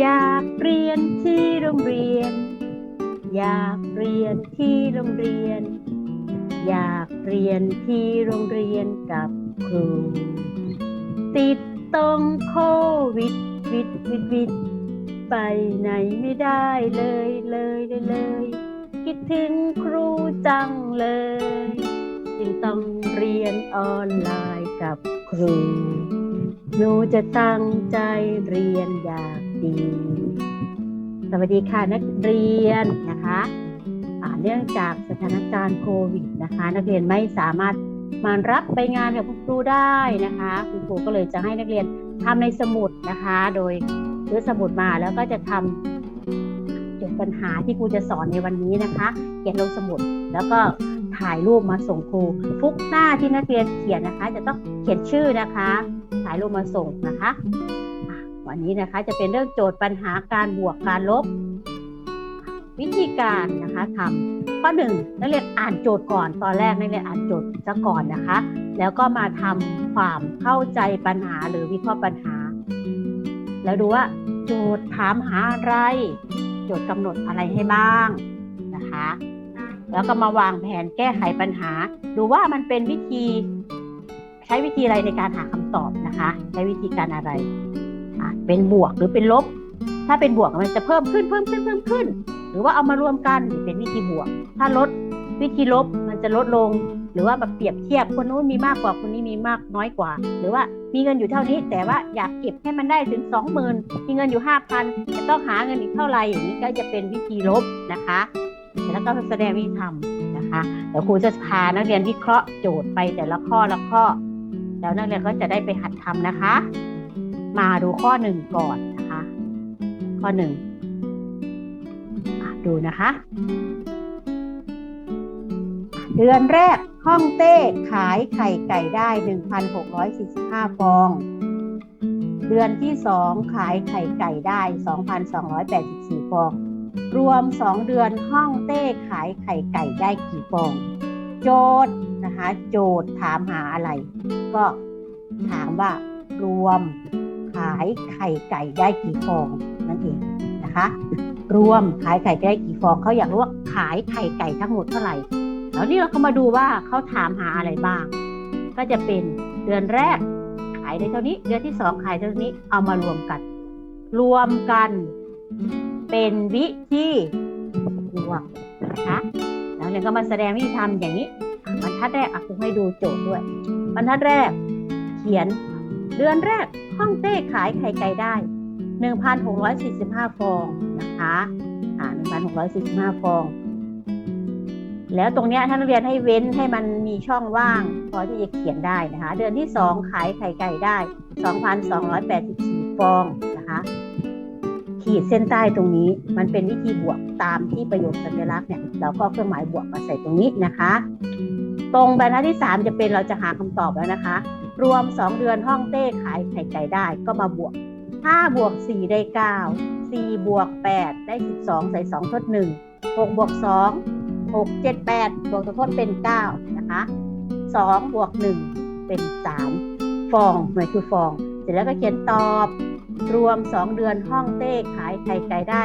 อยากเรียนที่โรงเรียน อยากเรียนที่โรงเรียน อยากเรียนที่โรงเรียนกับครู ติดตรงโควิดวิดวิดวิดไปไหนไม่ได้เลยเลยเลยเลย คิดถึงครูจังเลย จึงต้องเรียนออนไลน์กับครูหนูจะตั้งใจเรียนอย่าง ดี สวัสดีค่ะนักเรียนนะคะอ่าเนื่องจากสถานการณ์โควิดนะคะ นักเรียนไม่สามารถมารับไปงานกับคุณครูได้นะคะคุณครูก็เลยจะให้นักเรียนทำในสมุดนะคะ โดยซื้อสมุดมาแล้วก็จะทำจดปัญหาที่ครูจะสอนในวันนี้นะคะ เขียนลงสมุดแล้วก็ถ่ายรูปมาส่งครู ทุกหน้าที่นักเรียนเขียนนะคะ จะต้องเขียนชื่อนะคะ ถ่ายรูปมาส่งนะคะ วันนี้นะคะจะเป็นเรื่องโจทย์ปัญหาการบวกการลบ วิธีการนะคะทำข้อหนึ่งนักเรียนอ่านโจทย์ก่อนตอนแรกนักเรียนอ่านโจทย์ซะก่อนนะคะ แล้วก็มาทำความเข้าใจปัญหาหรือวิเคราะห์ปัญหา แล้วดูว่าโจทย์ถามหาอะไร โจทย์กำหนดอะไรให้บ้างนะคะ แล้วก็มาวางแผนแก้ไขปัญหา ดูว่ามันเป็นวิธี ใช้วิธีอะไรในการหาคำตอบนะคะ ใช้วิธีการอะไร เป็นบวกหรือเป็นลบ ถ้าเป็นบวกมันจะเพิ่มขึ้นเพิ่มขึ้นเพิ่มขึ้น หรือว่าเอามารวมกันเป็นวิธีบวก ถ้าลดวิธีลบมันจะลดลง หรือว่าแบบเปรียบเทียบคนนู้นมีมากกว่าคนนี้มีมากน้อยกว่า หรือว่ามีเงินอยู่เท่านี้ แต่ว่าอยากเก็บให้มันได้ถึงสองหมื่นมีเงินอยู่ห้าพันจะต้องหาเงินอีกเท่าไหร่อย่างนี้ก็จะเป็นวิธีลบนะคะแล้วก็แสดงวิธีทำนะคะเดี๋ยวครูจะพานักเรียนวิเคราะห์โจทย์ไปแต่ละข้อละข้อ แล้วนักเรียนก็จะได้ไปหัดทำนะคะ มาดูข้อหนึ่งก่อนนะคะ ข้อหนึ่งดูนะคะ เดือนแรกห้องเต้ขายไข่ไก่ได้ 1,645 ฟอง เดือนที่สองขายไข่ไก่ได้ 2,284 ฟอง รวม 2 เดือนห้องเต้ขายไข่ไก่ได้กี่ฟอง โจทย์นะคะ โจทย์ถามหาอะไร ก็ถามว่ารวมายไข่ไก่ได้กี่ฟองนั่นเองนะคะ รวมขายไข่ได้กี่ฟองเขาอยากรู้ว่าขายไข่ไก่ทั้งหมดเท่าไหร่แล้วนี่เราก็มาดูว่าเขาถามหาอะไรบ้าง ก็จะเป็นเดือนแรกขายได้เท่านี้ เดือนที่สองขายเท่านี้เอามารวมกัน รวมกันเป็นวิธีบวกนะคะแล้วเรียนก็มาแสดงวิธีทำอย่างนี้บรรทัดแรกอะครูให้ดูโจทย์ด้วยบรรทัดแรก เขียนเดือนแรก ห้องเต้ขายไข่ไก่ได้ 1,645 ฟองนะคะอ่า1,645 ฟอง แล้วตรงเนี้ยท่านเรียนให้เว้นให้มันมีช่องว่างพอที่จะเขียนได้นะคะ เดือนที่ 2 ขายไข่ไก่ได้ 2,284 ฟองนะคะ ขีดเส้นใต้ตรงนี้มันเป็นวิธีบวกตามที่ประโยคสัญลักษณ์เนี่ยเราก็เครื่องหมายบวกมาใส่ตรงนี้นะคะ ตรงบรรทัดที่ 3 จะเป็นเราจะหาคำตอบแล้วนะคะ รวม 2 เดือนห้องเต้ขายไข่ไก่ได้ก็มาบวก 5 บวก 4 ได้ 9 4 บวก 8 ได้ 12 ใส่ 2 ทด 1 6 บวก 2 6 7 8 บวกตัวทดเป็น 9 นะคะ 2 บวก 1 เป็น 3 ฟองหน่วยคือฟอง เสร็จแล้วก็เขียนตอบ รวม 2 เดือนห้องเต้ขายไข่ไก่ได้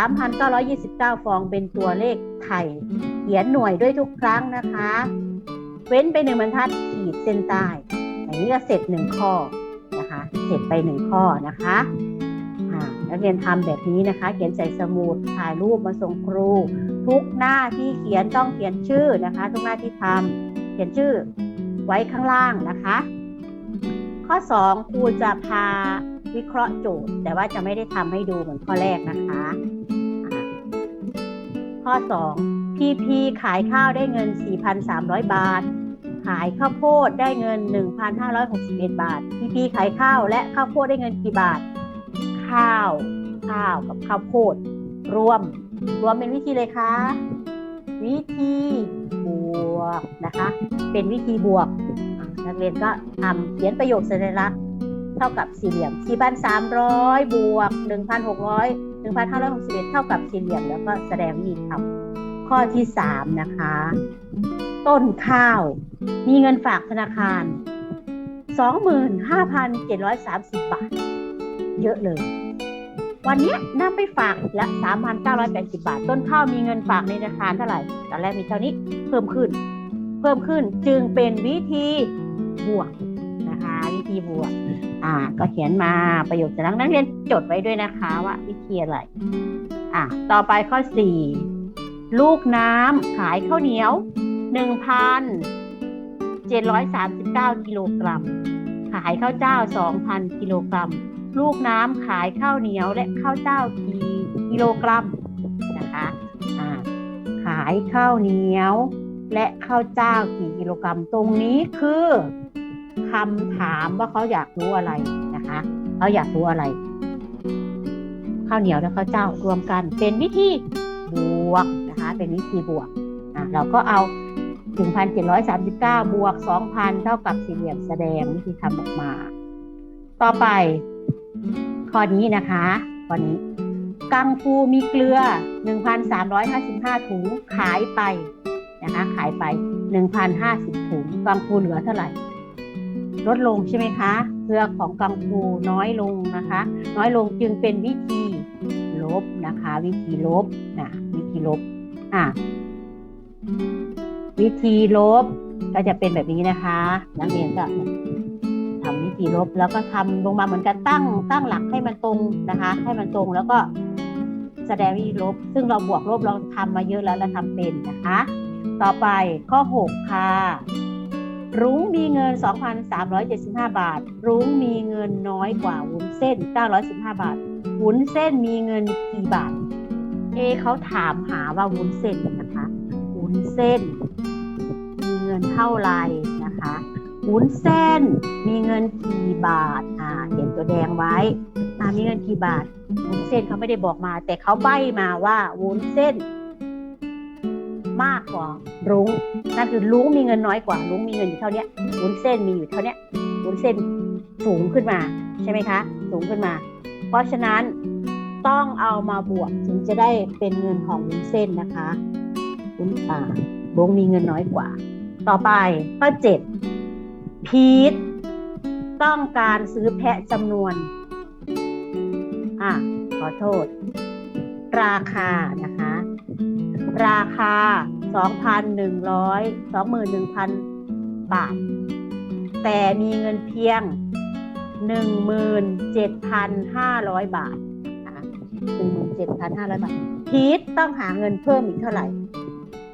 3,929 ฟองเป็นตัวเลขไทย เขียนหน่วยด้วยทุกครั้งนะคะ เว้นไปหนึ่งบรรทัด ขีดเส้นใต้อย่างนี้ก็เสร็จหนึ่งข้อนะคะ เสร็จไปหนึ่งข้อนะคะอ่านักเรียนทำแบบนี้นะคะ เขียนใส่สมุดถ่ายรูปมาส่งครู ทุกหน้าที่เขียนต้องเขียนชื่อนะคะ ทุกหน้าที่ทำเขียนชื่อไว้ข้างล่างนะคะ ข้อ 2 ครูจะพาวิเคราะห์โจทย์ แต่ว่าจะไม่ได้ทำให้ดูเหมือนข้อแรกนะคะอ่าข้อ2 PP ขายข้าวได้เงิน 4,300 บาท ขายข้าวโพดได้เงิน 1,561 บาท PP ขายข้าวและข้าวโพดได้เงินกี่บาท ข้าว ข้าวกับข้าวโพด รวม รวมเป็นวิธีเลยคะ วิธีบวกนะคะ เป็นวิธีบวก นักเรียนก็ทำเขียนประโยคสัญลักษณ์เท่ากับสี่เหลี่ยม4,300บวก1,600 1,561เอ็ดเท่ากับสี่เหลี่ยมแล้วก็แสดงวิธีทำข้อที่3นะคะ ต้นข้าว มีเงินฝากธนาคาร 25,730 บาท เยอะเลย วันนี้ยนำไปฝากอีกละ 3,980 บาท ต้นข้าวมีเงินฝากในธนาคารเท่าไหร่ ตอนแรกมีเท่านี้ เพิ่มขึ้น เพิ่มขึ้นจึงเป็นวิธีบวกนะคะวิธีบวก อ่า ก็เขียนมาประโยคจะนักนักเรียนจดไว้ด้วยนะคะว่าวิธีอะไร อะต่อไปข้อ 4 ลูกน้ำขายข้าวเหนียว 739 กิโลกรัม ขายข้าวเจ้า 2,000 กิโลกรัม ลูกน้ำขายข้าวเหนียวและข้าวเจ้ากี่กิโลกรัมนะคะขายข้าวเหนียว และข้าวเจ้ากี่กิโลกรัม ตรงนี้คือคำถามว่าเขาอยากรู้อะไรนะคะเขาอยากรู้อะไร ข้าวเหนียวและข้าวเจ้ารวมกันเป็นวิธีบวกนะคะ เป็นวิธีบวกเราก็เอา 1,739 บวก 2,000 เท่ากับสี่เหลี่ยมแสดงวิธีทำออกมา ต่อไป ข้อนี้นะคะข้อนี้กังฟูมีเกลือ 1,355 ถุงขายไปนะคะขายไป 1,050 ถุงกังฟูเหลือเท่าไหร่ ลดลงใช่ไหมคะเกลือของกังฟูน้อยลงนะคะ น้อยลงจึงเป็นวิธีลบนะคะ วิธีลบนะวิธีลบอะ วิธีลบก็จะเป็นแบบนี้นะคะ นักเรียนก็ทำวิธีลบแล้วก็ทำลงมาเหมือนกันตั้งตั้งหลักให้มันตรงนะคะ ให้มันตรงแล้วก็แสดงวิธีลบ ซึ่งเราบวกลบเราทำมาเยอะแล้วเราทำเป็นนะคะ ต่อไปข้อ 6 ค่ะ รุ้งมีเงิน 2,375 บาท รุ้งมีเงินน้อยกว่าวุ้นเส้น 915 บาท วุ้นเส้นมีเงินกี่บาท เอเขาถามหาว่าวุ้นเส้นนะคะ วุ้นเส้น มีเงินเท่าไรนะคะวุ้นเส้น มีเงินกี่บาทอ่าเขียนตัวแดงไว้อ่ามีเงินกี่บาทวุ้นเส้นเขาไม่ได้บอกมา แต่เขาใบ้มาว่าวุ้นเส้น มากกว่ารุ้งนั่นคือลุงมีเงินน้อยกว่าลุงมีเงินอยู่เท่านี้วุ้นเส้นมีอยู่เท่านี้วุ้นเส้นสูงขึ้นมาใช่ไหมคะ สูงขึ้นมา เพราะฉะนั้นต้องเอามาบวกถึงจะได้เป็นเงินของวุ้นเส้นนะคะ วุ้นอ่าลุงมีเงินน้อยกว่า ต่อไปข้อเจ็ดพีทต้องการซื้อแพะจำนวน อะ ขอโทษ ราคานะคะ ราคา 2,100 21,000 บาท แต่มีเงินเพียง 17,500 บาทนะคะ17,500 บาท พีทต้องหาเงินเพิ่มอีกเท่าไหร่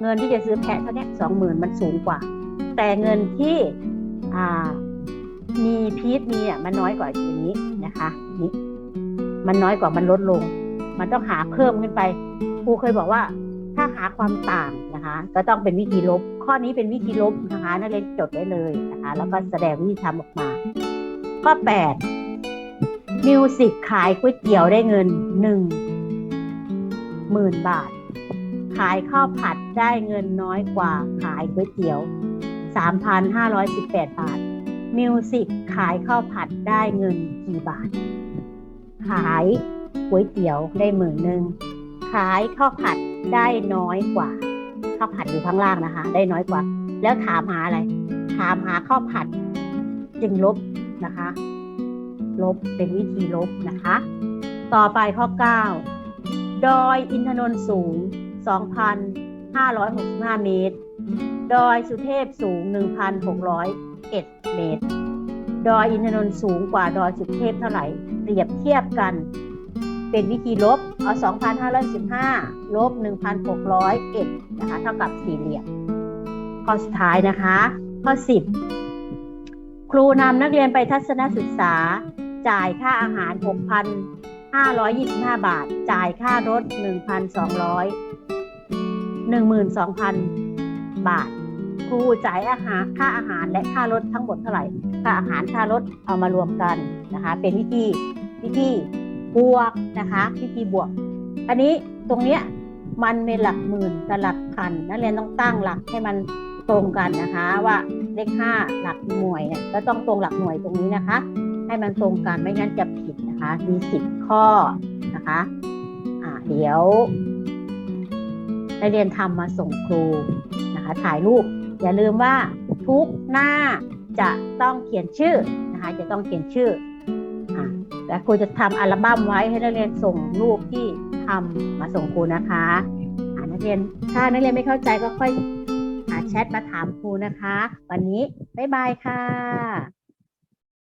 เงินที่จะซื้อแพะเท่านี้20,000มันสูงกว่า แต่เงินที่อ่ามีพีทมีอะมันน้อยกว่าอย่างนี้นะคะนี่มันน้อยกว่ามันลดลง มันต้องหาเพิ่มขึ้นไปครูเคยบอกว่าถ้าหาความต่างนะคะ ก็ต้องเป็นวิธีลบ ข้อนี้เป็นวิธีลบนะคะนักเรียนจดไว้เลยนะคะ แล้วก็แสดงวิธีทำออกมา ข้อ8มิวสิกขายก๋วยเตี๋ยวได้เงินหนึ่งหมื่นบาท ขายข้าวผัดได้เงินน้อยกว่าขายก๋วยเตี๋ยว 3,518 บาท มิวสิกขายข้าวผัดได้เงินกี่บาท ขายก๋วยเตี๋ยวได้หมื่นหนึ่ง ขายข้าวผัดได้น้อยกว่าข้าวผัดอยู่ข้างล่างนะคะ ได้น้อยกว่า แล้วถามหาอะไร ถามหาข้าวผัด จึงลบนะคะ ลบเป็นวิธีลบนะคะ ต่อไปข้อ 9 ดอยอินทนนท์สูง 2,565 เมตร ดอยสุเทพสูง 1,601 เมตร ดอยอินทนนท์สูงกว่าดอยสุเทพเท่าไหร่ เปรียบเทียบกัน เป็นวิธีลบ เอา 2,515 ลบ 1,601 นะคะ เท่ากับสี่เหลี่ยม ข้อสุดท้ายนะคะ ข้อ 10 ครูนำนักเรียนไปทัศนศึกษา จ่ายค่าอาหาร6,525 บาท จ่ายค่ารถ 1,200 12,000 บาท ครูจ่ายอาหารค่าอาหารและค่ารถทั้งหมดเท่าไหร่ ค่าอาหารค่ารถเอามารวมกันนะคะ เป็นวิธีวิธีบวกนะคะวิธีบวก อันนี้ตรงเนี้ยมันเป็นหลักหมื่นกับหลักพันนักเรียนต้องตั้งหลักให้มันตรงกันนะคะว่าเลขห้าหลักหน่วยเนี่ยก็ต้องตรงหลักหน่วยตรงนี้นะคะ ให้มันตรงกันไม่งั้นจะผิดนะคะ มีสิบข้อนะคะ อ่าเดี๋ยว นักเรียนทำมาส่งครูนะคะถ่ายรูป อย่าลืมว่าทุกหน้าจะต้องเขียนชื่อนะคะจะต้องเขียนชื่ออและครูจะทำอัลบั้มไว้ให้นักเรียนส่งรูปที่ทำมาส่งครูนะคะนักเรียนถ้านักเรียนไม่เข้าใจก็ค่อยหาแชทมาถามครูนะคะ วันนี้บ๊ายบายค่ะ